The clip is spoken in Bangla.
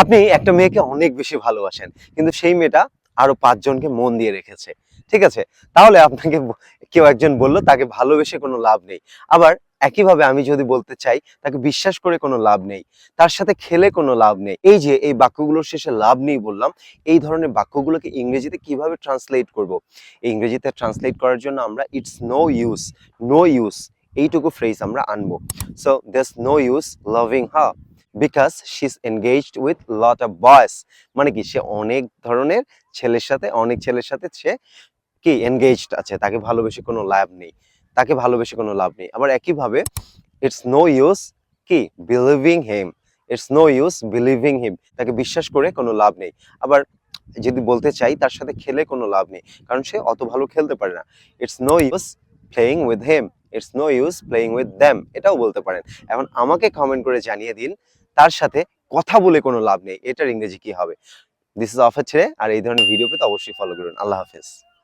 আপনি একটা মেয়েকে অনেক বেশি ভালোবাসেন, কিন্তু সেই মেয়েটা আরও পাঁচজনকে মন দিয়ে রেখেছে, ঠিক আছে? তাহলে আপনাকে কেউ একজন বলল, তাকে ভালোবেসে কোনো লাভ নেই। আবার একইভাবে আমি যদি বলতে চাই, তাকে বিশ্বাস করে কোনো লাভ নেই, তার সাথে খেলে কোনো লাভ নেই। এই যে, এই বাক্যগুলোর শেষে লাভ নেই বললাম, এই ধরনের বাক্যগুলোকে ইংরেজিতে কীভাবে ট্রান্সলেট করব? ইংরেজিতে ট্রান্সলেট করার জন্য আমরা it's no use no use এইটুকু ফ্রেজ আমরা আনব। So there's no use loving her because she is engaged with lot of boys মানে কি, সে অনেক ধরনের ছেলের সাথে, অনেক ছেলের সাথে সে কি এনগেজড আছে। তাকে ভালোবেসে কোনো লাভ নেই। তাকে ভালোবেসে কোনো লাভ নেই। আবার একইভাবে ইটস নো ইউজ কি believing him it's no use believing him তাকে বিশ্বাস করে কোনো লাভ নেই। আবার যদি বলতে চাই, তার সাথে খেলে কোনো লাভ নেই। কারণ সে অত ভালো খেলতে পারে না। It's no use playing with them it's no use playing with them এটাও বলতে পারেন। এখন আমাকে কমেন্ট করে জানিয়ে দিন তার সাথে কথা বলে কোনো লাভ নেই। এটার ইংরেজি কি হবে? দিস ইজ অফার ছেড়ে আর এই ধরনের ভিডিও পেতে অবশ্যই ফলো করুন। আল্লাহ হাফেজ।